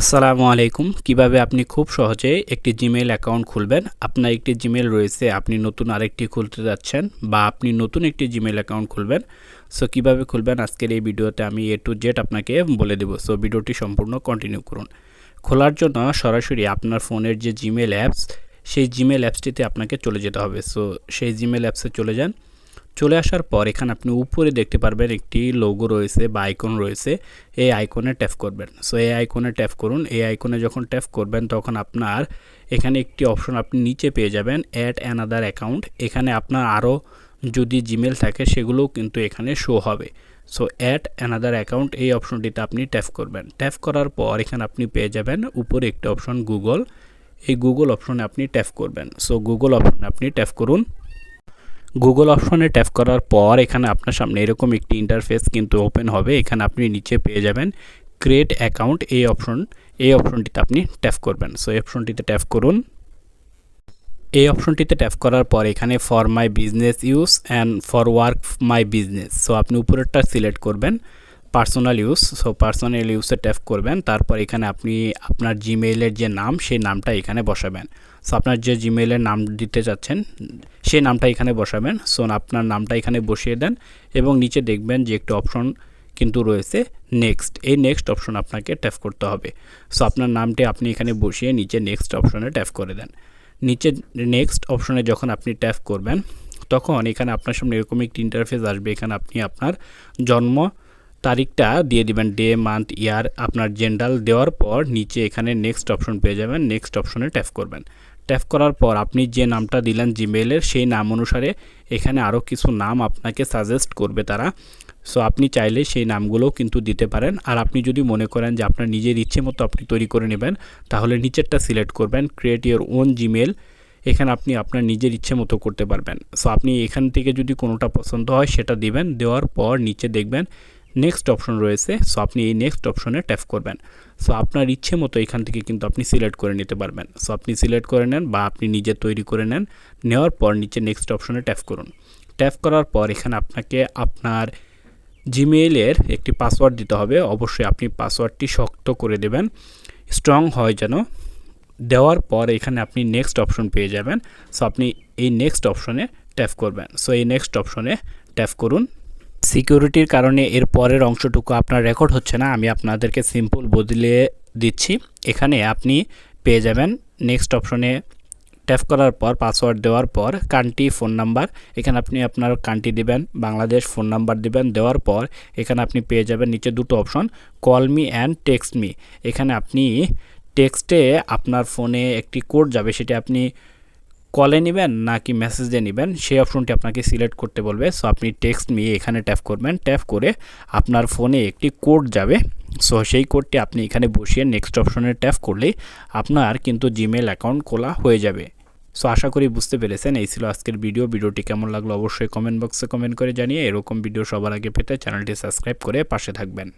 আসসালামু আলাইকুম। কীভাবে আপনি খুব সহজে একটি জিমেইল অ্যাকাউন্ট খুলবেন? আপনার একটি জিমেইল রয়েছে, আপনি নতুন আরেকটি খুলতে যাচ্ছেন বা আপনি নতুন একটি জিমেইল অ্যাকাউন্ট খুলবেন। সো কীভাবে খুলবেন? আজকের এই ভিডিওতে আমি এ টু জেড আপনাকে বলে দেবো। সো ভিডিওটি সম্পূর্ণ কন্টিনিউ করুন। খোলার জন্য সরাসরি আপনার ফোনের যে জিমেইল অ্যাপস সেই জিমেইল অ্যাপসটিতে আপনাকে চলে যেতে হবে। সো সেই জিমেইল অ্যাপসে চলে যান। চলে আসার পর এখানে আপনি উপরে দেখতে পারবেন একটি লোগো রয়েছে বা আইকন রয়েছে। এই আইকনে ট্যাপ করবেন। সো এই আইকনে ট্যাপ করুন। এই আইকনে যখন ট্যাপ করবেন, তখন আপনার এখানে একটি অপশন আপনি নিচে পেয়ে যাবেন অ্যাড অ্যানাদার অ্যাকাউন্ট এখানে আপনার আরও যদি জিমেল থাকে, সেগুলোও কিন্তু এখানে শো হবে। সো অ্যাড অ্যানাদার অ্যাকাউন্ট এই অপশনটিতে আপনি ট্যাপ করবেন। ট্যাপ করার পর এখানে আপনি পেয়ে যাবেন, উপরে একটি অপশন গুগল এই গুগল অপশনে আপনি ট্যাপ করবেন। সো গুগল অপশনে আপনি ট্যাপ করুন। গুগল অপশনে ট্যাপ করার পর এখানে আপনার সামনে এরকম একটি ইন্টারফেস কিন্তু ওপেন হবে। এখানে আপনি নিচে পেয়ে যাবেন ক্রিয়েট অ্যাকাউন্ট এই অপশন এই অপশনটিতে আপনি ট্যাপ করবেন। সো এই অপশনটিতে ট্যাপ করুন। এই অপশনটিতে ট্যাপ করার পর এখানে for my business use and for work my business so আপনি উপরেরটা সিলেক্ট করবেন পার্সোনাল ইউজ সো পার্সোনাল ইউজে ট্যাপ করবেন। তারপর এখানে আপনি আপনার জিমেইলের যে নাম, সেই নামটা এখানে বসাবেন। সো আপনার যে জিমেইলের নাম দিতে চাচ্ছেন সেই নামটা এখানে বসাবেন। সো আপনার নামটা এখানে বসিয়ে দেন এবং নিচে দেখবেন যে একটি অপশন কিন্তু রয়েছে নেক্সট এই নেক্সট অপশন আপনাকে ট্যাপ করতে হবে। সো আপনার নামটি আপনি এখানে বসিয়ে নিচে নেক্সট অপশনে ট্যাপ করে দেন। নিচে নেক্সট অপশনে যখন আপনি ট্যাপ করবেন, তখন এখানে আপনার সামনে এরকম একটি ইন্টারফেস আসবে। এখানে আপনি আপনার জন্ম তারিখটা দিয়ে দিবেন ডে মান্থ ইয়ার আপনার জেন্ডাল দেওয়ার পর নিচে এখানে নেক্সট অপশন পেয়ে যাবেন। নেক্সট অপশনে ট্যাপ করবেন। ট্যাপ করার পর আপনি যে নামটা দিলেন জিমেলের সেই নাম অনুসারে এখানে আরও কিছু নাম আপনাকে সাজেস্ট করবে তারা। সো আপনি চাইলে সেই নামগুলোও কিন্তু দিতে পারেন। আর আপনি যদি মনে করেন যে আপনার নিজের ইচ্ছে মতো আপনি তৈরি করে নেবেন, তাহলে নিচেরটা সিলেক্ট করবেন ক্রিয়েট ইউর ওন জিমেল এখানে আপনি আপনার নিজের ইচ্ছে মতো করতে পারবেন। সো আপনি এখান থেকে যদি কোনোটা পছন্দ হয়, সেটা দিবেন। দেওয়ার পর নিচে দেখবেন নেক্সট অপশন রয়েছে সো আপনি এই নেক্সট অপশনে ট্যাপ করবেন। সো আপনার ইচ্ছে মতো এখান থেকে কিন্তু আপনি সিলেক্ট করে নিতে পারবেন। সো আপনি সিলেক্ট করে নেন বা আপনি নিজে তৈরি করে নেন, নেওয়ার পর নিচে নেক্সট অপশনে ট্যাপ করুন। ট্যাপ করার পর এখানে আপনাকে আপনার জিমেইলের একটি পাসওয়ার্ড দিতে হবে। অবশ্যই আপনি পাসওয়ার্ডটি শক্ত করে দেবেন স্ট্রং হয় যেন। দেওয়ার পর এখানে আপনি নেক্সট অপশন পেয়ে যাবেন। সো আপনি এই নেক্সট অপশনে ট্যাপ করবেন। সো এই নেক্সট অপশনে ট্যাপ করুন। সিকিউরিটির কারণে এর পরের অংশটুকু আপনার রেকর্ড হচ্ছে না, আমি আপনাদেরকে সিম্পল বদলে দিচ্ছি। এখানে আপনি পেয়ে যাবেন নেক্সট অপশনে ট্যাপ করার পর, পাসওয়ার্ড দেওয়ার পর, কান্ট্রি ফোন নাম্বার। এখানে আপনি আপনার কান্ট্রি দিবেন, বাংলাদেশ ফোন নাম্বার দিবেন, দেওয়ার পর এখানে আপনি পেয়ে যাবেন নিচে দুটো option call me and text me এখানে আপনি টেক্সটে আপনার ফোনে একটি কোড যাবে, সেটি আপনি কলে নেবেন নাকি মেসেজে নেবেন, সেই অপশনটি আপনাকে সিলেক্ট করতে বলবে। সো আপনি টেক্সট নিয়ে এখানে ট্যাপ করবেন। ট্যাপ করে আপনার ফোনে একটি কোড যাবে। সো সেই কোডটি আপনি এখানে বসিয়ে নেক্সট অপশনে ট্যাপ করলেই আপনার কিন্তু জিমেল অ্যাকাউন্ট খোলা হয়ে যাবে। সো আশা করি বুঝতে পেরেছেন। এই ছিল আজকের ভিডিও ভিডিওটি কেমন লাগল অবশ্যই কমেন্ট বক্সে কমেন্ট করে জানিয়ে এরকম ভিডিও সবার আগে পেতে চ্যানেলটি সাবস্ক্রাইব করে পাশে থাকবেন।